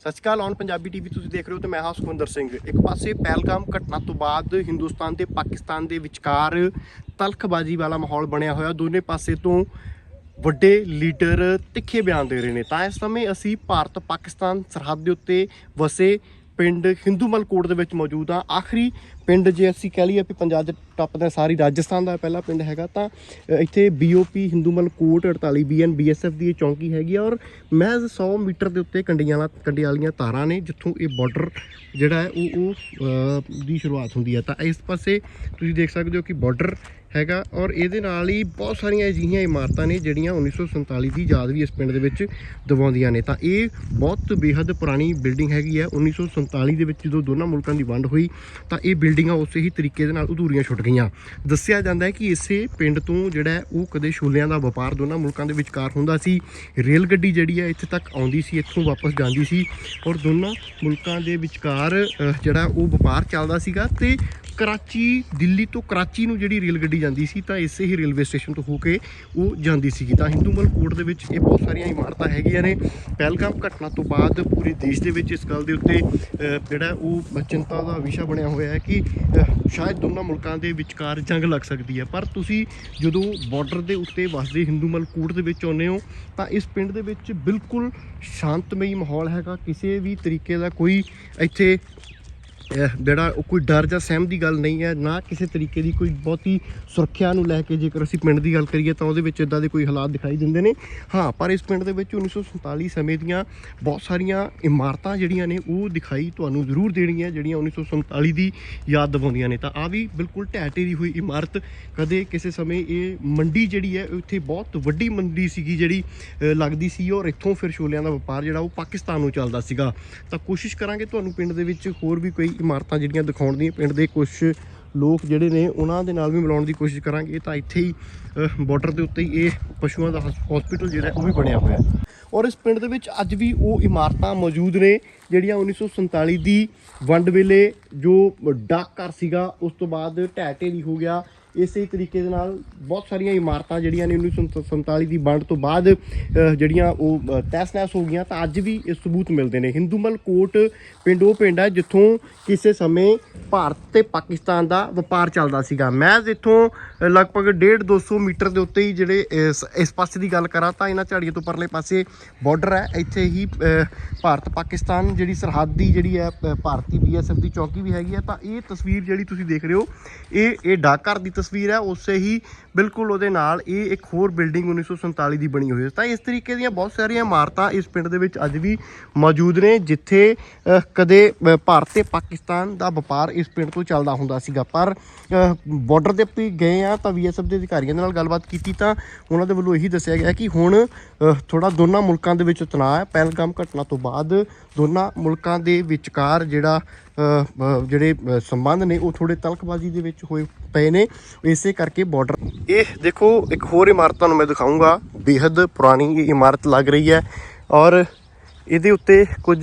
ਸਤਿ ਸ਼੍ਰੀ ਅਕਾਲ ਔਨ ਪੰਜਾਬੀ ਟੀਵੀ ਤੁਸੀਂ ਦੇਖ ਰਹੇ ਹੋ ਤੇ ਮੈਂ ਹਾਂ ਸੁਖਵਿੰਦਰ ਸਿੰਘ। ਇੱਕ ਪਾਸੇ ਪਹਿਲਗਾਮ ਘਟਨਾ ਤੋਂ ਬਾਅਦ ਹਿੰਦੁਸਤਾਨ ਤੇ ਪਾਕਿਸਤਾਨ ਦੇ ਵਿਚਕਾਰ ਤਲਖਬਾਜ਼ੀ ਵਾਲਾ ਮਾਹੌਲ ਬਣਿਆ ਹੋਇਆ। ਦੋਨੇ ਪਾਸੇ ਤੋਂ ਵੱਡੇ ਲੀਡਰ ਤਿੱਖੇ ਬਿਆਨ ਦੇ ਰਹੇ ਨੇ। ਤਾਂ ਇਸ ਸਮੇਂ ਅਸੀਂ ਭਾਰਤ ਪਾਕਿਸਤਾਨ ਸਰਹੱਦ ਦੇ ਉੱਤੇ ਵਸੇ ਪਿੰਡ ਹਿੰਦੂਮਲ ਕੋਟ ਦੇ ਵਿੱਚ ਮੌਜੂਦ ਆ। ਆਖਰੀ ਪਿੰਡ ਜੇ ਅਸੀਂ ਕਹਿ ਲਈਏ ਵੀ ਪੰਜਾਬ ਦੇ ਟੱਪ ਦਾ ਸਾਰੀ ਰਾਜਸਥਾਨ ਦਾ ਪਹਿਲਾ ਪਿੰਡ ਹੈਗਾ ਤਾਂ ਅ, ਇੱਥੇ ਬੀਓਪੀ ਹਿੰਦੂਮਲ ਕੋਟ 48 ਬੀਐਨ ਬੀਐਸਐਫ ਦੀ ਇਹ ਚੌਂਕੀ ਹੈਗੀ ਆ ਔਰ ਮਹਿਜ਼ 100 ਮੀਟਰ ਦੇ ਉੱਤੇ ਕੰਡੀਆਂ ਵਾਲਾ ਕੰਡੀ ਵਾਲੀਆਂ ਤਾਰਾਂ ਨੇ ਜਿੱਥੋਂ ਇਹ ਬਾਰਡਰ ਜਿਹੜਾ ਹੈ ਉਹ ਉਹ ਦੀ ਸ਼ੁਰੂਆਤ ਹੁੰਦੀ ਹੈ ਤਾਂ ਇਸ ਪਾਸੇ ਤੁਸੀਂ ਦੇਖ ਸਕਦੇ ਹੋ ਕਿ ਬਾਰਡਰ ਹੈਗਾ ਔਰ ਇਹਦੇ ਨਾਲ ਹੀ ਬਹੁਤ ਸਾਰੀਆਂ ਅਜਿਹੀਆਂ ਇਮਾਰਤਾਂ ਨੇ ਜਿਹੜੀਆਂ 1947 ਦੀ ਯਾਦ ਵੀ ਇਸ ਪਿੰਡ ਦੇ ਵਿੱਚ ਦਿਵਾਉਂਦੀਆਂ ਨੇ। ਤਾਂ ਇਹ ਬਹੁਤ ਬੇਹੱਦ ਪੁਰਾਣੀ ਬਿਲਡਿੰਗ ਹੈਗੀ ਹੈ। 1947 ਦੇ ਵਿੱਚ ਜਦੋਂ ਦੋਨਾਂ ਮੁਲਕਾਂ ਦੀ ਵੰਡ ਹੋਈ, ਤਾਂ ਇਹ ਬਿਲਡਿੰਗਾਂ ਉਸੇ ਹੀ ਤਰੀਕੇ ਦੇ ਨਾਲ ਅਧੂਰੀਆਂ ਛੁੱਟ ਗਈਆਂ। ਦੱਸਿਆ ਜਾਂਦਾ ਹੈ ਕਿ ਇਸੇ ਪਿੰਡ ਤੋਂ ਜਿਹੜਾ ਉਹ ਕਦੇ ਛੋਲਿਆਂ ਦਾ ਵਪਾਰ ਦੋਨਾਂ ਮੁਲਕਾਂ ਦੇ ਵਿਚਕਾਰ ਹੁੰਦਾ ਸੀ। ਰੇਲ ਗੱਡੀ ਜਿਹੜੀ ਹੈ, ਇੱਥੇ ਤੱਕ ਆਉਂਦੀ ਸੀ, ਇੱਥੋਂ ਵਾਪਸ ਜਾਂਦੀ ਸੀ ਔਰ ਦੋਨਾਂ ਮੁਲਕਾਂ ਦੇ ਵਿਚਕਾਰ ਜਿਹੜਾ ਉਹ ਵਪਾਰ ਚੱਲਦਾ ਸੀਗਾ ਤੇ ਕਰਾਚੀ, ਦਿੱਲੀ ਤੋਂ ਕਰਾਚੀ ਨੂੰ ਜਿਹੜੀ ਰੇਲ ਗੱਡੀ ਜਾਂਦੀ ਸੀ, ਤਾਂ ਇਸੇ ਹੀ ਰੇਲਵੇ ਸਟੇਸ਼ਨ ਤੋਂ ਹੋ ਕੇ ਉਹ ਜਾਂਦੀ ਸੀਗੀ। ਤਾਂ ਹਿੰਦੂਮਲ ਕੋਟ ਦੇ ਵਿੱਚ ਇਹ ਬਹੁਤ ਸਾਰੀਆਂ ਇਮਾਰਤਾਂ ਹੈਗੀਆਂ ਨੇ। ਪਹਿਲਗਾਮ ਘਟਨਾ ਤੋਂ ਬਾਅਦ ਪੂਰੇ ਦੇਸ਼ ਦੇ ਵਿੱਚ ਇਸ ਗੱਲ ਦੇ ਉੱਤੇ ਜਿਹੜਾ ਉਹ ਚਿੰਤਾ ਦਾ ਵਿਸ਼ਾ ਬਣਿਆ ਹੋਇਆ ਹੈ ਕਿ ਸ਼ਾਇਦ ਦੋਨਾਂ ਮੁਲਕਾਂ ਦੇ ਵਿਚਕਾਰ ਜੰਗ ਲੱਗ ਸਕਦੀ ਹੈ। ਪਰ ਤੁਸੀਂ ਜਦੋਂ ਬਾਰਡਰ ਦੇ ਉੱਤੇ ਵਸਦੇ ਹਿੰਦੂਮਲ ਕੋਟ ਦੇ ਵਿੱਚ ਆਉਂਦੇ ਹੋ, ਤਾਂ ਇਸ ਪਿੰਡ ਦੇ ਵਿੱਚ ਬਿਲਕੁਲ ਸ਼ਾਂਤਮਈ ਮਾਹੌਲ ਹੈਗਾ। ਕਿਸੇ ਵੀ ਤਰੀਕੇ ਦਾ ਕੋਈ ਇੱਥੇ ਜਿਹੜਾ ਉਹ ਕੋਈ ਡਰ ਜਾਂ ਸਹਿਮ ਦੀ ਗੱਲ ਨਹੀਂ ਹੈ, ਨਾ ਕਿਸੇ ਤਰੀਕੇ ਦੀ ਕੋਈ ਬਹੁਤੀ ਸੁਰੱਖਿਆ ਨੂੰ ਲੈ ਕੇ ਜੇਕਰ ਅਸੀਂ ਪਿੰਡ ਦੀ ਗੱਲ ਕਰੀਏ ਤਾਂ ਉਹਦੇ ਵਿੱਚ ਇਦਾਂ ਦੇ ਕੋਈ ਹਾਲਾਤ ਦਿਖਾਈ ਦਿੰਦੇ ਨੇ। ਹਾਂ, ਪਰ ਇਸ ਪਿੰਡ ਦੇ ਵਿੱਚ 1947 ਸਮੇਂ ਦੀਆਂ ਬਹੁਤ ਸਾਰੀਆਂ ਇਮਾਰਤਾਂ ਜਿਹੜੀਆਂ ਨੇ, ਉਹ ਦਿਖਾਈ ਤੁਹਾਨੂੰ ਜ਼ਰੂਰ ਦੇਣਗੀਆਂ ਜਿਹੜੀਆਂ 1947 ਦੀ ਯਾਦ ਦਿਵਾਉਂਦੀਆਂ ਨੇ। ਤਾਂ ਆ ਵੀ ਬਿਲਕੁਲ ਢਹਿ ਢੇਰੀ ਹੋਈ ਇਮਾਰਤ। ਕਦੇ ਕਿਸੇ ਸਮੇਂ ਇਹ ਮੰਡੀ ਜਿਹੜੀ ਹੈ ਇੱਥੇ ਬਹੁਤ ਵੱਡੀ ਮੰਡੀ ਸੀਗੀ ਜਿਹੜੀ ਲੱਗਦੀ ਸੀ ਔਰ ਇੱਥੋਂ ਫਿਰ ਛੋਲਿਆਂ ਦਾ ਵਪਾਰ ਜਿਹੜਾ ਉਹ ਪਾਕਿਸਤਾਨ ਨੂੰ ਚੱਲਦਾ ਸੀਗਾ। ਤਾਂ ਕੋਸ਼ਿਸ਼ ਕਰਾਂਗੇ ਤੁਹਾਨੂੰ ਪਿੰਡ ਦੇ ਵਿੱਚ ਹੋਰ ਵੀ ਕੋਈ ਇਮਾਰਤਾਂ ਜਿਹੜੀਆਂ ਦਿਖਾਉਣ ਦੀਆਂ ਪਿੰਡ ਦੇ ਕੁਝ ਲੋਕ ਜਿਹੜੇ ਨੇ ਉਹਨਾਂ ਦੇ ਨਾਲ ਵੀ ਮਿਲਾਉਣ ਦੀ ਕੋਸ਼ਿਸ਼ ਕਰਾਂਗੇ। ਤਾਂ ਇੱਥੇ ਹੀ ਬਾਰਡਰ ਦੇ ਉੱਤੇ ਹੀ ਇਹ ਪਸ਼ੂਆਂ ਦਾ ਹਸਪੀਟਲ ਜਿਹੜਾ ਉਹ ਵੀ ਬਣਿਆ ਹੋਇਆ ਹੈ। ਔਰ ਇਸ ਪਿੰਡ ਦੇ ਵਿੱਚ ਅੱਜ ਵੀ ਉਹ ਇਮਾਰਤਾਂ ਮੌਜੂਦ ਨੇ, ਜਿਹੜੀਆਂ 1947 ਦੀ ਵੰਡ ਵੇਲੇ ਜੋ ਡਾਕ ਘਰ ਸੀਗਾ, ਉਸ ਤੋਂ ਬਾਅਦ ਢਹਿ ਢੇਰੀ ਹੋ ਗਿਆ। ਇਸੇ ਤਰੀਕੇ ਦੇ ਨਾਲ ਬਹੁਤ ਸਾਰੀਆਂ ਇਮਾਰਤਾਂ ਜਿਹੜੀਆਂ ਨੇ 1947 ਦੀ ਵੰਡ ਤੋਂ ਬਾਅਦ ਜਿਹੜੀਆਂ ਉਹ ਅਹ, ਤਹਿਸ-ਨਹਿਸ ਹੋ ਗਈਆਂ ਤਾਂ ਅੱਜ ਵੀ ਇਹ ਸਬੂਤ ਮਿਲਦੇ ਨੇ। ਹਿੰਦੂਮਲ ਕੋਟ ਪਿੰਡ ਉਹ ਪਿੰਡ ਹੈ ਜਿੱਥੋਂ ਕਿਸੇ ਸਮੇਂ ਭਾਰਤ ਤੇ ਪਾਕਿਸਤਾਨ ਦਾ ਵਪਾਰ ਚੱਲਦਾ ਸੀਗਾ। ਮੈਂ ਇੱਥੋਂ ਅਹ, ਲਗਭਗ 1.5 200 ਮੀਟਰ ਦੇ ਉੱਤੇ ਹੀ ਜਿਹੜੇ ਇਸ ਪਾਸੇ ਦੀ ਗੱਲ ਕਰਾਂ ਤਾਂ ਇਹਨਾਂ ਝਾੜੀਆਂ ਤੋਂ ਪਰਲੇ ਪਾਸੇ ਬਾਰਡਰ ਹੈ। ਇੱਥੇ ਹੀ ਭਾਰਤ ਪਾਕਿਸਤਾਨ ਜਿਹੜੀ ਸਰਹੱਦ ਦੀ ਜਿਹੜੀ ਹੈ ਅਹ, ਭਾਰਤੀ ਬੀਐਸਐਫ ਦੀ ਚੌਕੀ ਵੀ ਹੈਗੀ ਹੈ। ਤਾਂ ਇਹ ਤਸਵੀਰ ਜਿਹੜੀ ਤੁਸੀਂ ਦੇਖ ਰਹੇ ਹੋ ਇਹ ਇਹ ਡਾਕਘਰ ਦੀ ਤਸਵੀਰ ਹੈ, ਉਸੇ ਹੀ ਬਿਲਕੁਲ ਉਹਦੇ ਨਾਲ ਇਹ ਇੱਕ ਹੋਰ ਬਿਲਡਿੰਗ 1947 ਦੀ ਬਣੀ ਹੋਈ ਹੈ। ਤਾਂ ਇਸ ਤਰੀਕੇ ਦੀਆਂ ਬਹੁਤ ਸਾਰੀਆਂ ਇਮਾਰਤਾਂ ਇਸ ਪਿੰਡ ਦੇ ਵਿੱਚ ਅੱਜ ਵੀ ਮੌਜੂਦ ਨੇ, ਜਿੱਥੇ ਕਦੇ ਭਾਰਤ ਤੇ ਪਾਕਿਸਤਾਨ ਦਾ ਵਪਾਰ ਇਸ ਪਿੰਡ ਤੋਂ ਚੱਲਦਾ ਹੁੰਦਾ ਸੀਗਾ। ਪਰ ਬਾਰਡਰ ਦੇ ਉੱਤੇ ਗਏ ਆ ਤਾਂ ਬੀਐਸਐਫ ਦੇ ਅਧਿਕਾਰੀਆਂ ਦੇ ਨਾਲ ਗੱਲਬਾਤ ਕੀਤੀ ਤਾਂ ਉਹਨਾਂ ਦੇ ਵੱਲੋਂ ਇਹੀ ਦੱਸਿਆ ਗਿਆ ਕਿ ਹੁਣ ਥੋੜਾ ਦੋਨਾਂ ਮੁਲਕਾਂ ਦੇ ਵਿੱਚ ਤਣਾਅ ਹੈ। ਪਹਿਲਗਾਮ ਘਟਨਾ ਤੋਂ ਬਾਅਦ ਦੋਨਾਂ ਮੁਲਕਾਂ ਦੇ ਵਿਚਕਾਰ ਜਿਹੜਾ ਜਿਹੜੇ ਸੰਬੰਧ ਨੇ, ਉਹ ਥੋੜੇ ਤਲਕਬਾਜ਼ੀ ਦੇ ਵਿੱਚ ਹੋਏ ਪਏ ਨੇ। ਇਸੇ ਕਰਕੇ ਬਾਰਡਰ ਇਹ ਦੇਖੋ, ਇੱਕ ਹੋਰ ਇਮਾਰਤ ਤੁਹਾਨੂੰ ਮੈਂ ਦਿਖਾਉਂਗਾ ਬੇहद ਪੁਰਾਣੀ ਇਹ ਇਮਾਰਤ ਲੱਗ ਰਹੀ ਹੈ ਔਰ ਇਹਦੇ ਉੱਤੇ ਕੁਝ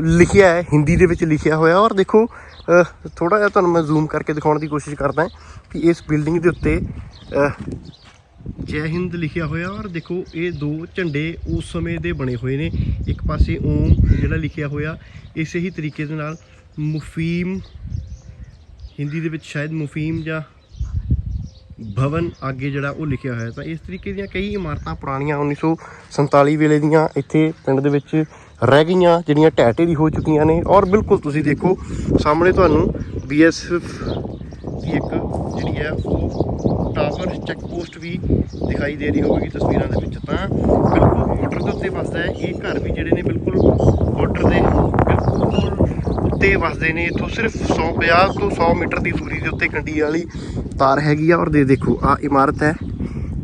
ਲਿਖਿਆ ਹੈ, ਹਿੰਦੀ ਦੇ ਵਿੱਚ ਲਿਖਿਆ ਹੋਇਆ। ਔਰ ਦੇਖੋ ਥੋੜਾ ਜਿਹਾ ਤੁਹਾਨੂੰ ਮੈਂ ਜ਼ੂਮ ਕਰਕੇ ਦਿਖਾਉਣ ਦੀ ਕੋਸ਼ਿਸ਼ ਕਰਦਾ ਕਿ ਇਸ ਬਿਲਡਿੰਗ ਦੇ ਉੱਤੇ ਜੈ ਹਿੰਦ ਲਿਖਿਆ ਹੋਇਆ ਔਰ ਦੇਖੋ ਇਹ ਦੋ ਝੰਡੇ ਉਸ ਸਮੇਂ ਦੇ ਬਣੇ ਹੋਏ ਨੇ। ਇੱਕ ਪਾਸੇ ਓਮ ਜਿਹੜਾ ਲਿਖਿਆ ਹੋਇਆ, ਇਸੇ ਹੀ ਤਰੀਕੇ ਦੇ ਨਾਲ ਮੁਫੀਮ, ਹਿੰਦੀ ਦੇ ਵਿੱਚ ਸ਼ਾਇਦ ਮੁਫੀਮ ਜਾਂ ਭਵਨ ਅੱਗੇ ਜਿਹੜਾ ਉਹ ਲਿਖਿਆ ਹੋਇਆ। ਤਾਂ ਇਸ ਤਰੀਕੇ ਦੀਆਂ ਕਈ ਇਮਾਰਤਾਂ ਪੁਰਾਣੀਆਂ 1947 ਵੇਲੇ ਦੀਆਂ ਇੱਥੇ ਪਿੰਡ ਦੇ ਵਿੱਚ ਰਹਿ ਗਈਆਂ, ਜਿਹੜੀਆਂ ਢਹਿ ਢੇਰੀ ਹੋ ਚੁੱਕੀਆਂ ਨੇ। ਔਰ ਬਿਲਕੁਲ ਤੁਸੀਂ ਦੇਖੋ, ਸਾਹਮਣੇ ਤੁਹਾਨੂੰ ਬੀਐਸਐਫ ਦੀ ਇੱਕ ਜਿਹੜੀ ਹੈ ਉਹ ਟਾਵਰ ਚੈੱਕ ਪੋਸਟ ਵੀ ਦਿਖਾਈ ਦੇ ਰਹੀ ਹੋਵੇਗੀ ਤਸਵੀਰਾਂ ਦੇ ਵਿੱਚ ਤਾਂ ਬਿਲਕੁਲ ਬਾਰਡਰ ਦੇ ਉੱਤੇ ਵਸਦਾ ਹੈ। ਇਹ ਘਰ ਵੀ ਜਿਹੜੇ ਨੇ ਬਿਲਕੁਲ ਬਾਰਡਰ ਦੇ ਬਿਲਕੁਲ ਉੱਤੇ ਵਸਦੇ ਨੇ। ਇੱਥੋਂ ਸਿਰਫ 150 ਤੋਂ 100 ਮੀਟਰ ਦੀ ਦੂਰੀ ਦੇ ਉੱਤੇ ਕੰਡੀ ਵਾਲੀ ਤਾਰ ਹੈਗੀ ਆ ਔਰ ਦੇ ਦੇਖੋ, ਆ ਇਮਾਰਤ ਹੈ।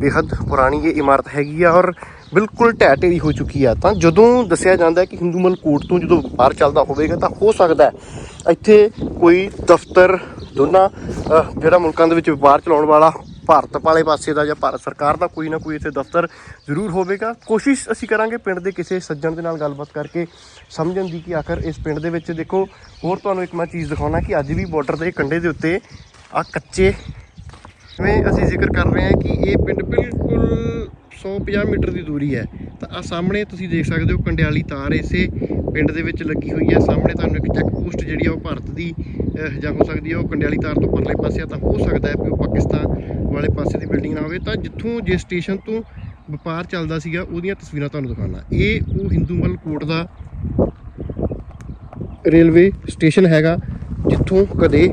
ਬੇहद ਪੁਰਾਣੀ ਇਹ ਇਮਾਰਤ ਹੈਗੀ ਆ ਔਰ ਬਿਲਕੁਲ ਢਹਿ ਢੇਰੀ ਹੋ ਚੁੱਕੀ ਆ। ਤਾਂ ਜਦੋਂ ਦੱਸਿਆ ਜਾਂਦਾ ਕਿ ਹਿੰਦੂਮਲ ਕੋਟ ਤੋਂ ਜਦੋਂ ਬਾਹਰ ਚੱਲਦਾ ਹੋਵੇਗਾ ਤਾਂ ਹੋ ਸਕਦਾ ਇੱਥੇ ਕੋਈ ਦਫ਼ਤਰ ਦੋਨਾਂ ਜਿਹੜਾ ਮੁਲਕਾਂ ਦੇ ਵਿੱਚ ਵਪਾਰ ਚਲਾਉਣ ਵਾਲਾ ਭਾਰਤ ਵਾਲੇ ਪਾਸੇ ਦਾ ਜਾਂ ਭਾਰਤ ਸਰਕਾਰ ਦਾ ਕੋਈ ਨਾ ਕੋਈ ਇੱਥੇ ਦਫ਼ਤਰ ਜ਼ਰੂਰ ਹੋਵੇਗਾ। ਕੋਸ਼ਿਸ਼ ਅਸੀਂ ਕਰਾਂਗੇ ਪਿੰਡ ਦੇ ਕਿਸੇ ਸੱਜਣ ਦੇ ਨਾਲ ਗੱਲਬਾਤ ਕਰਕੇ ਸਮਝਣ ਦੀ ਕਿ ਆਖਰ ਇਸ ਪਿੰਡ ਦੇ ਵਿੱਚ ਦੇਖੋ, ਹੋਰ ਤੁਹਾਨੂੰ ਇੱਕ ਮੈਂ ਚੀਜ਼ ਦਿਖਾਉਣਾ ਕਿ ਅੱਜ ਵੀ ਬਾਰਡਰ ਦੇ ਕੰਢੇ ਦੇ ਉੱਤੇ ਆ ਕੱਚੇ, ਜਿਵੇਂ ਅਸੀਂ ਜ਼ਿਕਰ ਕਰ ਰਹੇ ਹਾਂ ਕਿ ਇਹ ਪਿੰਡ ਬਿਲਕੁਲ 150 ਮੀਟਰ ਦੀ ਦੂਰੀ ਹੈ। ਤਾਂ ਆ ਸਾਹਮਣੇ ਤੁਸੀਂ ਦੇਖ ਸਕਦੇ ਹੋ ਕੰਡਿਆਲੀ ਤਾਰ ਇਸੇ ਪਿੰਡ ਦੇ ਵਿੱਚ ਲੱਗੀ ਹੋਈ ਹੈ। ਸਾਹਮਣੇ ਤੁਹਾਨੂੰ ਇੱਕ ਚੈੱਕ ਪੋਸਟ ਜਿਹੜੀ ਆ ਉਹ ਭਾਰਤ ਦੀ ਜਾਂ ਹੋ ਸਕਦੀ ਹੈ ਉਹ ਕੰਡਿਆਲੀ ਤਾਰ ਤੋਂ ਪਰਲੇ ਪਾਸੇ ਆ। ਤਾਂ ਹੋ ਸਕਦਾ ਹੈ ਕਿ ਉਹ ਪਾਕਿਸਤਾਨ ਵਾਲੇ ਪਾਸੇ ਦੀ ਬਿਲਡਿੰਗ ਨਾ ਹੋਵੇ। ਤਾਂ ਜਿੱਥੋਂ ਜੇ ਸਟੇਸ਼ਨ ਤੋਂ ਵਪਾਰ ਚੱਲਦਾ ਸੀਗਾ, ਉਹਦੀਆਂ ਤਸਵੀਰਾਂ ਤੁਹਾਨੂੰ ਦਿਖਾਉਣਾ। ਇਹ ਉਹ ਹਿੰਦੂਮਲ ਕੋਟ ਦਾ ਰੇਲਵੇ ਸਟੇਸ਼ਨ ਹੈਗਾ, ਜਿੱਥੋਂ ਕਦੇ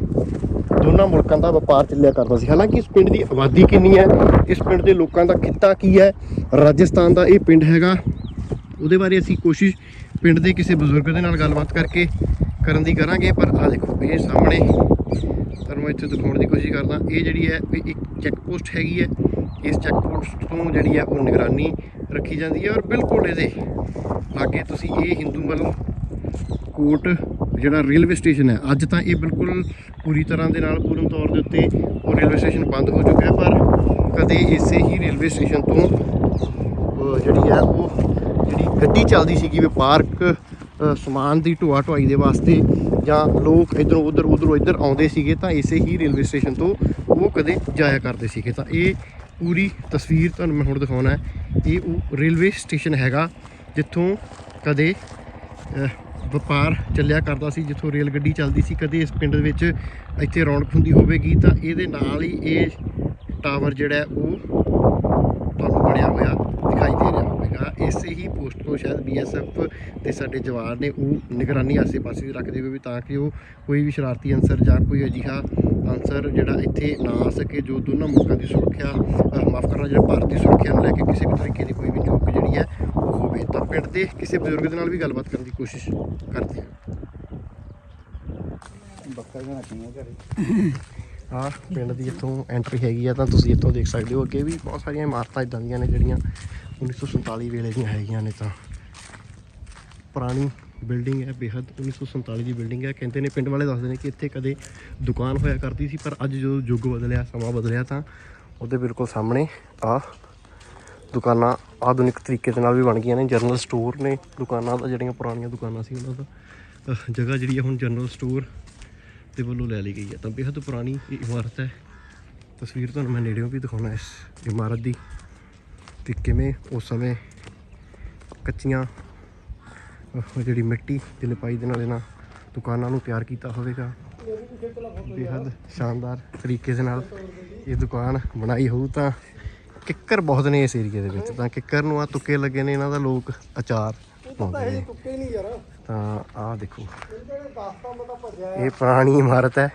ਦੋਨਾਂ ਮੁਲਕਾਂ ਦਾ ਵਪਾਰ ਚੱਲਿਆ ਕਰਦਾ ਸੀ। ਹਾਲਾਂਕਿ ਇਸ ਪਿੰਡ ਦੀ ਆਬਾਦੀ ਕਿੰਨੀ ਹੈ? ਇਸ ਪਿੰਡ ਦੇ ਲੋਕਾਂ ਦਾ ਕਿੱਤਾ ਕੀ ਹੈ? ਰਾਜਸਥਾਨ ਦਾ ਇਹ ਪਿੰਡ ਹੈਗਾ। ਉਹਦੇ ਬਾਰੇ ਅਸੀਂ ਕੋਸ਼ਿਸ਼ ਪਿੰਡ ਦੇ ਕਿਸੇ ਬਜ਼ੁਰਗ ਦੇ ਨਾਲ ਗੱਲਬਾਤ ਕਰਕੇ ਕਰਨ ਦੀ ਕਰਾਂਗੇ, ਪਰ ਆ ਦੇਖੋ, ਇਹ ਸਾਹਮਣੇ ਤੁਹਾਨੂੰ ਇੱਥੇ ਦਿਖਾਉਣ ਦੀ ਕੋਸ਼ਿਸ਼ ਕਰਦਾ। ਇਹ ਜਿਹੜੀ ਹੈ, ਇਹ ਇੱਕ ਚੈੱਕ ਪੋਸਟ ਹੈਗੀ ਹੈ। ਇਸ ਚੈੱਕ ਪੋਸਟ ਤੋਂ ਜਿਹੜੀ ਹੈ, ਉਹ ਨਿਗਰਾਨੀ ਰੱਖੀ ਜਾਂਦੀ ਹੈ ਔਰ ਬਿਲਕੁਲ ਇਹਦੇ ਲਾਗੇ ਤੁਸੀਂ ਇਹ ਹਿੰਦੂ ਹਿੰਦੂਮਲ ਕੋਟ ਜਿਹੜਾ ਰੇਲਵੇ ਸਟੇਸ਼ਨ ਹੈ, ਅੱਜ ਤਾਂ ਇਹ ਬਿਲਕੁਲ ਪੂਰੀ ਤਰ੍ਹਾਂ ਦੇ ਨਾਲ ਪੂਰਨ ਤੌਰ ਦੇ ਉੱਤੇ ਉਹ ਰੇਲਵੇ ਸਟੇਸ਼ਨ ਬੰਦ ਹੋ ਚੁੱਕਿਆ ਹੈ, ਪਰ ਕਦੇ ਇਸੇ ਹੀ ਰੇਲਵੇ ਸਟੇਸ਼ਨ ਤੋਂ ਜਿਹੜੀ ਹੈ ਉਹ ਜਿਹੜੀ ਗੱਡੀ ਚੱਲਦੀ ਸੀਗੀ ਵਪਾਰਕ ਅਹ, ਸਮਾਨ ਦੀ ਢੋਆ ਢੁਆਈ ਦੇ ਵਾਸਤੇ ਜਾਂ ਲੋਕ ਇਧਰੋਂ ਉਧਰ, ਉਧਰੋਂ ਇੱਧਰ ਆਉਂਦੇ ਸੀਗੇ, ਤਾਂ ਇਸੇ ਹੀ ਰੇਲਵੇ ਸਟੇਸ਼ਨ ਤੋਂ ਉਹ ਕਦੇ ਜਾਇਆ ਕਰਦੇ ਸੀਗੇ। ਤਾਂ ਇਹ ਪੂਰੀ ਤਸਵੀਰ ਤੁਹਾਨੂੰ ਮੈਂ ਹੁਣ ਦਿਖਾਉਣਾ ਹੈ, ਇਹ ਉਹ ਰੇਲਵੇ ਸਟੇਸ਼ਨ ਹੈਗਾ, ਜਿੱਥੋਂ ਕਦੇ ਵਪਾਰ ਚੱਲਿਆ ਕਰਦਾ ਸੀ, ਜਿੱਥੋਂ ਰੇਲ ਗੱਡੀ ਚੱਲਦੀ ਸੀ, ਕਦੇ ਇਸ ਪਿੰਡ ਦੇ ਵਿੱਚ ਇੱਥੇ ਰੌਣਕ ਹੁੰਦੀ ਹੋਵੇਗੀ, ਤਾਂ ਇਹਦੇ ਨਾਲ ਹੀ ਇਹ ਟਾਵਰ ਜਿਹੜਾ ਉਹ ਤੁਹਾਨੂੰ ਬਣਿਆ ਹੋਇਆ ਦਿਖਾਈ ਦੇ ਰਿਹਾ ਹੋਵੇਗਾ। ਇਸੇ ਹੀ ਪੋਸਟ ਤੋਂ ਸ਼ਾਇਦ ਬੀਐਸਐਫ ਤੇ ਸਾਡੇ ਜਵਾਨ ਨੇ ਉਹ ਨਿਗਰਾਨੀ ਆਸੇ-ਪਾਸੇ ਦੀ ਰੱਖਦੇ ਹੋਏ ਵੀ ਤਾਂ ਕਿ ਉਹ ਕੋਈ ਵੀ ਸ਼ਰਾਰਤੀ ਅਨਸਰ ਜਾਂ ਕੋਈ ਅਜਿਹਾ ਅਨਸਰ ਜਿਹੜਾ ਇੱਥੇ ਨਾ ਆ ਸਕੇ, ਜੋ ਦੋਨਾਂ ਮੁਲਕਾਂ ਦੀ ਸੁਰੱਖਿਆ ਮਾਫ ਕਰਨਾ, ਜਿਹੜਾ ਭਾਰਤੀ ਸੁਰੱਖਿਆ ਨੂੰ ਲੈ ਕੇ ਕਿਸੇ ਵੀ ਤਰੀਕੇ ਦੀ ਕੋਈ ਵੀ ਚੂਕ ਜਿਹੜੀ ਹੈ ਹੋਵੇ ਤਾਂ ਪਿੰਡ ਦੇ ਕਿਸੇ ਬਜ਼ੁਰਗ ਦੇ ਨਾਲ ਵੀ ਗੱਲਬਾਤ ਕਰਨ ਦੀ ਕੋਸ਼ਿਸ਼ ਕਰਦੇ ਹਾਂ। ਬੱਕਰ ਬਣਾ ਕੇ ਘਰੇ। ਆ ਪਿੰਡ ਦੀ ਇੱਥੋਂ ਐਂਟਰੀ ਹੈਗੀ ਆ ਤਾਂ ਤੁਸੀਂ ਇੱਥੋਂ ਦੇਖ ਸਕਦੇ ਹੋ ਅੱਗੇ ਵੀ ਬਹੁਤ ਸਾਰੀਆਂ ਇਮਾਰਤਾਂ ਇਦਾਂ ਦੀਆਂ ਨੇ ਜਿਹੜੀਆਂ 1947 ਵੇਲੇ ਦੀਆਂ ਹੈਗੀਆਂ ਨੇ ਤਾਂ। ਪੁਰਾਣੀ ਬਿਲਡਿੰਗ ਹੈ ਬੇਹੱਦ 1947 ਦੀ ਬਿਲਡਿੰਗ ਹੈ। ਕਹਿੰਦੇ ਨੇ ਪਿੰਡ ਵਾਲੇ ਦੱਸਦੇ ਨੇ ਕਿ ਇੱਥੇ ਕਦੇ ਦੁਕਾਨ ਹੋਇਆ ਕਰਦੀ ਸੀ ਪਰ ਅੱਜ ਜਦੋਂ ਯੁੱਗ ਬਦਲਿਆ ਸਮਾਂ ਬਦਲਿਆ ਤਾਂ ਉਹਦੇ ਬਿਲਕੁਲ ਸਾਹਮਣੇ ਆ ਦੁਕਾਨਾਂ ਆਧੁਨਿਕ ਤਰੀਕੇ ਦੇ ਨਾਲ ਵੀ ਬਣ ਗਈਆਂ ਨੇ। ਜਨਰਲ ਸਟੋਰ ਨੇ ਦੁਕਾਨਾਂ ਦਾ, ਜਿਹੜੀਆਂ ਪੁਰਾਣੀਆਂ ਦੁਕਾਨਾਂ ਸੀ ਉਹਨਾਂ ਦਾ ਜਗ੍ਹਾ ਜਿਹੜੀ ਹੈ ਹੁਣ ਜਨਰਲ ਸਟੋਰ ਦੇ ਵੱਲੋਂ ਲੈ ਲਈ ਗਈ ਹੈ ਤਾਂ ਬੇਹੱਦ ਪੁਰਾਣੀ ਇਹ ਇਮਾਰਤ ਹੈ। ਤਸਵੀਰ ਤੁਹਾਨੂੰ ਮੈਂ ਨੇੜਿਓਂ ਵੀ ਦਿਖਾਉਣਾ ਇਸ ਇਮਾਰਤ ਦੀ ਕਿ ਕਿਵੇਂ ਉਸ ਸਮੇਂ ਕੱਚੀਆਂ ਜਿਹੜੀ ਮਿੱਟੀ ਦੀ ਲਿਪਾਈ ਦੇ ਨਾਲ ਇਹਨਾਂ ਦੁਕਾਨਾਂ ਨੂੰ ਤਿਆਰ ਕੀਤਾ ਹੋਵੇਗਾ। ਬੇਹੱਦ ਸ਼ਾਨਦਾਰ ਤਰੀਕੇ ਦੇ ਨਾਲ ਇਹ ਦੁਕਾਨ ਬਣਾਈ ਹੋਊ ਤਾਂ ਕਿੱਕਰ ਬਹੁਤ ਨੇ ਇਸ ਏਰੀਏ ਦੇ ਵਿੱਚ ਤਾਂ ਕਿੱਕਰ ਨੂੰ ਆ ਤੁੱਕੇ ਲੱਗੇ ਨੇ ਇਹਨਾਂ ਦਾ ਲੋਕ ਅਚਾਰ ਪਾਉਂਦੇ ਨੇ। ਤੁੱਕੇ ਨਹੀਂ ਯਾਰ। ਤਾਂ ਆਹ ਦੇਖੋ। ਇਹ ਪੁਰਾਣੀ ਇਮਾਰਤ ਹੈ।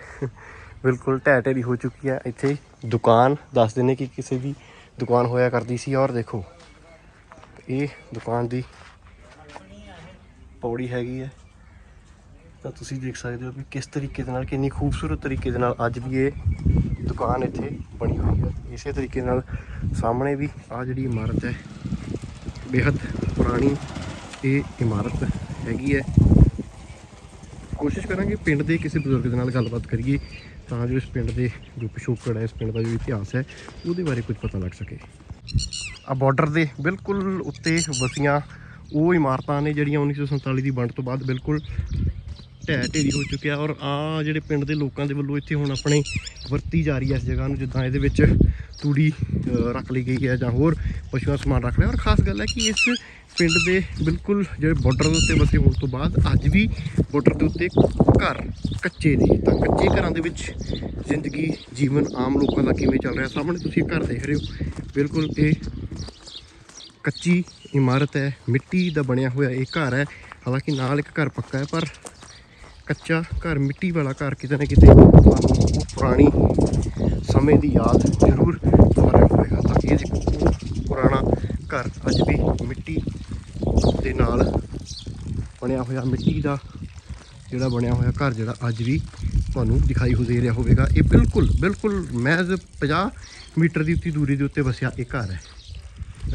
ਬਿਲਕੁਲ ਢਹਿ ਢੇਰੀ ਹੋ ਚੁੱਕੀ ਹੈ ਇੱਥੇ ਦੁਕਾਨ ਦੱਸਦੇ ਨੇ ਕਿ ਕਿਸੇ ਦੀ ਦੁਕਾਨ ਹੋਇਆ ਕਰਦੀ ਸੀ। ਔਰ ਦੇਖੋ ਇਹ ਦੁਕਾਨ ਦੀ ਪੌੜੀ ਹੈਗੀ ਹੈ। ਤਾਂ ਤੁਸੀਂ ਦੇਖ ਸਕਦੇ ਹੋ ਕਿ ਕਿਸ ਤਰੀਕੇ ਦੇ ਨਾਲ ਕਿੰਨੀ ਖੂਬਸੂਰਤ ਤਰੀਕੇ ਦੇ ਨਾਲ ਅੱਜ ਵੀ ਇਹ ਦੁਕਾਨ ਇੱਥੇ ਬਣੀ ਹੋਈ ਹੈ ਇਸੇ ਤਰੀਕੇ ਨਾਲ ਸਾਹਮਣੇ ਵੀ ਆ ਜਿਹੜੀ ਇਮਾਰਤ ਹੈ ਬੇहद ਪੁਰਾਣੀ ਇਹ ਇਮਾਰਤ ਹੈਗੀ ਹੈ। ਕੋਸ਼ਿਸ਼ ਕਰਾਂਗੇ ਪਿੰਡ ਦੇ ਕਿਸੇ ਬਜ਼ੁਰਗ ਦੇ ਨਾਲ ਗੱਲਬਾਤ ਕਰੀਏ, ਤਾਂ ਜੋ ਇਸ ਪਿੰਡ ਦੇ ਜੋ ਪਿਛੋਕੜ ਹੈ, ਇਸ ਪਿੰਡ ਦਾ ਜੋ ਇਤਿਹਾਸ ਹੈ, ਉਹਦੇ ਬਾਰੇ ਕੁਝ ਪਤਾ ਲੱਗ ਸਕੇ। ਆ ਬਾਰਡਰ ਦੇ ਬਿਲਕੁਲ ਉੱਤੇ ਵਸੀਆਂ ਉਹ ਇਮਾਰਤਾਂ ਨੇ ਜਿਹੜੀਆਂ 1947 ਦੀ ਵੰਡ ਤੋਂ ਬਾਅਦ ਬਿਲਕੁਲ ਢਹਿ ਢੇਰੀ ਹੋ ਚੁੱਕਿਆ ਔਰ ਆ ਜਿਹੜੇ ਪਿੰਡ ਦੇ ਲੋਕਾਂ ਦੇ ਵੱਲੋਂ ਇੱਥੇ ਹੁਣ ਆਪਣੇ ਵਰਤੀ ਜਾ ਰਹੀ ਹੈ ਇਸ ਜਗ੍ਹਾ ਨੂੰ, ਜਿੱਦਾਂ ਇਹਦੇ ਵਿੱਚ ਤੂੜੀ ਰੱਖ ਲਈ ਗਈ ਹੈ ਜਾਂ ਹੋਰ ਪਸ਼ੂਆਂ ਸਮਾਨ ਰੱਖ ਲਿਆ। ਔਰ ਖਾਸ ਗੱਲ ਹੈ ਕਿ ਇਸ ਪਿੰਡ ਦੇ ਬਿਲਕੁਲ ਜਿਹੜੇ ਬਾਰਡਰ ਦੇ ਉੱਤੇ ਵਸੇ ਹੋਣ ਤੋਂ ਬਾਅਦ ਅੱਜ ਵੀ ਬਾਰਡਰ ਦੇ ਉੱਤੇ ਘਰ ਕੱਚੇ ਨੇ। ਤਾਂ ਕੱਚੇ ਘਰਾਂ ਦੇ ਵਿੱਚ ਜ਼ਿੰਦਗੀ, ਜੀਵਨ ਆਮ ਲੋਕਾਂ ਦਾ ਕਿਵੇਂ ਚੱਲ ਰਿਹਾ? ਸਾਹਮਣੇ ਤੁਸੀਂ ਘਰ ਦੇਖ ਰਹੇ ਹੋ, ਬਿਲਕੁਲ ਇਹ ਕੱਚੀ ਇਮਾਰਤ ਹੈ, ਮਿੱਟੀ ਦਾ ਬਣਿਆ ਹੋਇਆ ਇਹ ਘਰ ਹੈ। ਹਾਲਾਂਕਿ ਨਾਲ ਇੱਕ ਘਰ ਪੱਕਾ ਹੈ, ਪਰ ਕੱਚਾ ਘਰ, ਮਿੱਟੀ ਵਾਲਾ ਘਰ ਕਿਤੇ ਨਾ ਕਿਤੇ ਤੁਹਾਨੂੰ ਉਹ ਪੁਰਾਣੀ ਸਮੇਂ ਦੀ ਯਾਦ ਜ਼ਰੂਰ ਦੁਬਾਰਾ ਰਿਹਾ ਹੋਵੇਗਾ ਤਾਂ ਇਹ ਦੇਖੋ ਪੁਰਾਣਾ ਘਰ ਅੱਜ ਵੀ ਮਿੱਟੀ ਦੇ ਨਾਲ ਬਣਿਆ ਹੋਇਆ, ਮਿੱਟੀ ਦਾ ਜਿਹੜਾ ਬਣਿਆ ਹੋਇਆ ਘਰ ਜਿਹੜਾ ਅੱਜ ਵੀ ਤੁਹਾਨੂੰ ਦਿਖਾਈ ਹੋ ਦੇ ਰਿਹਾ ਹੋਵੇਗਾ। ਇਹ ਬਿਲਕੁਲ ਬਿਲਕੁਲ ਮਹਿਜ਼ 50 ਮੀਟਰ ਦੀ ਉੱਤੀ, ਦੂਰੀ ਦੇ ਉੱਤੇ ਵਸਿਆ ਇਹ ਘਰ ਹੈ।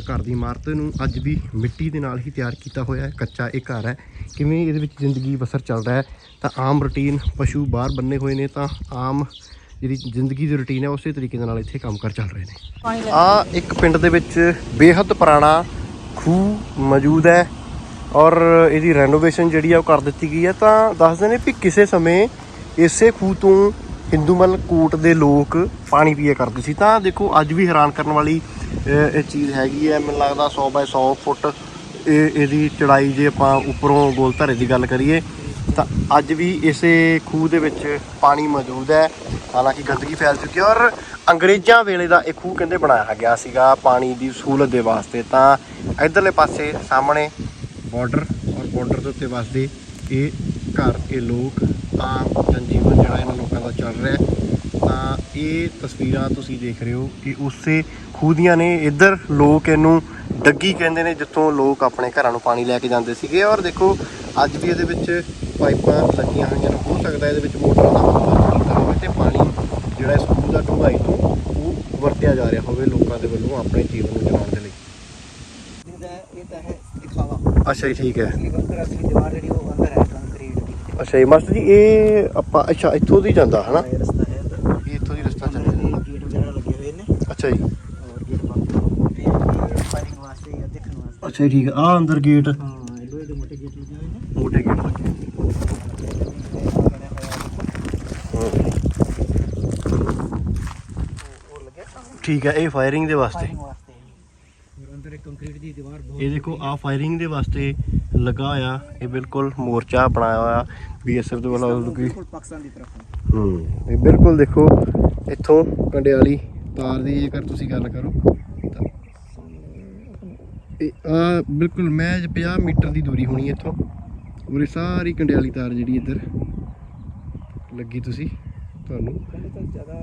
ਘਰ ਦੀ ਇਮਾਰਤ ਨੂੰ ਅੱਜ ਵੀ ਮਿੱਟੀ ਦੇ ਨਾਲ ਹੀ ਤਿਆਰ ਕੀਤਾ ਹੋਇਆ ਹੈ, ਕੱਚਾ ਇਹ ਘਰ ਹੈ। ਕਿਵੇਂ ਇਹਦੇ ਵਿੱਚ ਜ਼ਿੰਦਗੀ ਬਸਰ ਚੱਲ ਰਿਹਾ ਹੈ, ਤਾਂ ਆਮ ਰੁਟੀਨ ਪਸ਼ੂ ਬਾਹਰ ਬੰਨੇ ਹੋਏ ਨੇ, ਤਾਂ ਆਮ ਜਿਹੜੀ ਜ਼ਿੰਦਗੀ ਦੀ ਰੁਟੀਨ ਹੈ, ਉਸੇ ਤਰੀਕੇ ਦੇ ਨਾਲ ਇੱਥੇ ਕੰਮ ਕਰ ਚੱਲ ਰਹੇ ਨੇ। ਆ ਇੱਕ ਪਿੰਡ ਦੇ ਵਿੱਚ ਬੇਹੱਦ ਪੁਰਾਣਾ ਖੂਹ ਮੌਜੂਦ ਹੈ ਔਰ ਇਹਦੀ ਰੈਨੋਵੇਸ਼ਨ ਜਿਹੜੀ ਆ ਉਹ ਕਰ ਦਿੱਤੀ ਗਈ ਹੈ। ਤਾਂ ਦੱਸਦੇ ਨੇ ਵੀ ਕਿਸੇ ਸਮੇਂ ਇਸੇ ਖੂਹ ਤੋਂ ਹਿੰਦੂਮਲ ਕੋਟ ਦੇ ਲੋਕ ਪਾਣੀ ਪੀਆ ਕਰਦੇ ਸੀ। ਤਾਂ ਦੇਖੋ, ਅੱਜ ਵੀ ਹੈਰਾਨ ਕਰਨ ਵਾਲੀ ਇਹ ਚੀਜ਼ ਹੈਗੀ ਹੈ। ਮੈਨੂੰ ਲੱਗਦਾ 100 ਬਾਈ 100 ਫੁੱਟ ਇਹ, ਇਹਦੀ ਚੜਾਈ ਜੇ ਆਪਾਂ ਉੱਪਰੋਂ ਗੋਲ ਧਰੇ ਦੀ ਗੱਲ ਕਰੀਏ, ਤਾਂ ਅੱਜ ਵੀ ਇਸੇ ਖੂਹ ਦੇ ਵਿੱਚ ਪਾਣੀ ਮੌਜੂਦ ਹੈ। ਹਾਲਾਂਕਿ ਗੰਦਗੀ ਫੈਲ ਚੁੱਕੀ ਹੈ ਔਰ ਅੰਗਰੇਜ਼ਾਂ ਵੇਲੇ ਦਾ ਇਹ ਖੂਹ ਕਹਿੰਦੇ ਬਣਾਇਆ ਗਿਆ ਸੀਗਾ ਪਾਣੀ ਦੀ ਸਹੂਲਤ ਦੇ ਵਾਸਤੇ। ਤਾਂ ਇਧਰਲੇ ਪਾਸੇ ਸਾਹਮਣੇ ਬਾਰਡਰ ਔਰ ਬਾਰਡਰ ਦੇ ਉੱਤੇ ਵਸਦੇ ਇਹ ਘਰ, ਇਹ ਲੋਕ ਆਮ ਜਨਜੀਵਨ ਜਿਹੜਾ ਇਹਨਾਂ ਲੋਕਾਂ ਦਾ ਚੱਲ ਰਿਹਾ। ਤਾਂ ਇਹ ਤਸਵੀਰਾਂ ਤੁਸੀਂ ਦੇਖ ਰਹੇ ਹੋ ਕਿ ਉਸੇ ਖੂਹ ਦੀਆਂ ਨੇ ਇੱਧਰ ਲੋਕ ਇਹਨੂੰ ਡੱਗੀ ਕਹਿੰਦੇ ਨੇ ਜਿੱਥੋਂ ਲੋਕ ਆਪਣੇ ਘਰਾਂ ਨੂੰ ਪਾਣੀ ਲੈ ਕੇ ਜਾਂਦੇ ਸੀਗੇ। ਔਰ ਦੇਖੋ ਅੱਜ ਵੀ ਇਹਦੇ ਵਿੱਚ ਪਾਈਪਾਂ ਲੱਗੀਆਂ ਹੋਈਆਂ ਨੇ। ਹੋ ਸਕਦਾ ਇਹਦੇ ਵਿੱਚ ਮੋਟਰਾਂ ਦਾ ਕੀਤਾ ਹੋਵੇ ਤੇ ਪਾਣੀ ਜਿਹੜਾ ਇਸ ਖੂਹ ਦਾ ਡੂੰਘਾਈ ਤੋਂ ਉਹ ਵਰਤਿਆ ਜਾ ਰਿਹਾ ਹੋਵੇ ਲੋਕਾਂ ਦੇ ਵੱਲੋਂ ਆਪਣੇ ਜੀਵਨ ਨੂੰ ਚਲਾਉਣ ਦੇ ਲਈ। ਇਹ ਤਾਂ ਹੈ ਦਿਖਾਵਾ। ਅੱਛਾ ਜੀ ਠੀਕ ਹੈ। ਇਹ ਅਸਲੀ ਦੀਵਾਰ ਜਿਹੜੀ ਉਹ ਅੰਦਰ ਹੈ ਕੰਕਰੀਟ ਦੀ ਅੱਛਾ ਜੀ ਮਾਸਟਰ ਜੀ ਇਹ ਆਪਾਂ ਅੱਛਾ ਇੱਥੋਂ ਦੀ ਜਾਂਦਾ ਹਨਾ? ਇਹ ਰਸਤਾ ਹੈ ਅੰਦਰ ਇਹ ਇੱਥੋਂ ਦੀ ਰਸਤਾ ਚੱਲ ਅੰਦਰ ਗੇਟ ਵਗੈਰਾ ਲੱਗੇ ਹੋਏ ਨੇ। ਅੱਛਾ ਜੀ। ਔਰ ਗੇਟ ਬੰਦ ਤੇ ਫਾਇਰਿੰਗ ਵਾਸਤੇ ਜਾਂ ਦੇਖਣ ਵਾਸਤੇ। ਅੱਛਾ ਠੀਕ ਹੈ ਆ ਅੰਦਰ ਗੇਟ ਹਾਂ ਇਹ ਲੋਹੇ ਦੇ ਮੋਟੇ ਗੇਟ ਲੱਗੇ ਹੋਏ ਨੇ। ਮੋਟੇ ਗੇਟ ਲੱਗੇ ਬਣਿਆ ਹੋਇਆ ਉਹ ਲੱਗਿਆ ਠੀਕ ਹੈ ਇਹ ਫਾਇਰਿੰਗ ਦੇ ਵਾਸਤੇ। ਫਾਇਰਿੰਗ ਵਾਸਤੇ। ਔਰ ਅੰਦਰ ਇੱਕ ਕੰਕਰੀਟ ਦੀ ਦੀਵਾਰ ਬਹੁਤ ਇਹ ਦੇਖੋ ਆ ਫਾਇਰਿੰਗ ਦੇ ਵਾਸਤੇ ਲੱਗਾ ਹੋਇਆ ਇਹ ਬਿਲਕੁਲ ਮੋਰਚਾ ਬਣਾਇਆ ਹੋਇਆ ਬੀਐਸਐਫ ਦੇ ਵੱਲੋਂ ਕਿ ਬਿਲਕੁਲ ਪਾਕਿਸਤਾਨ ਦੀ ਤਰਫ ਹੂੰ ਇਹ ਬਿਲਕੁਲ ਦੇਖੋ ਇੱਥੋਂ ਕੰਡਿਆਲੀ ਤਾਰ ਦੀ ਜੇਕਰ ਤੁਸੀਂ ਗੱਲ ਕਰੋ ਇਹ ਆ ਬਿਲਕੁਲ ਮਹਿਜ 50 ਮੀਟਰ ਦੀ ਦੂਰੀ ਹੋਣੀ ਇੱਥੋਂ ਉਰੇ ਸਾਰੀ ਕੰਡਿਆਲੀ ਤਾਰ ਜਿਹੜੀ ਇੱਧਰ ਲੱਗੀ ਤੁਸੀਂ ਤੁਹਾਨੂੰ। ਜ਼ਿਆਦਾ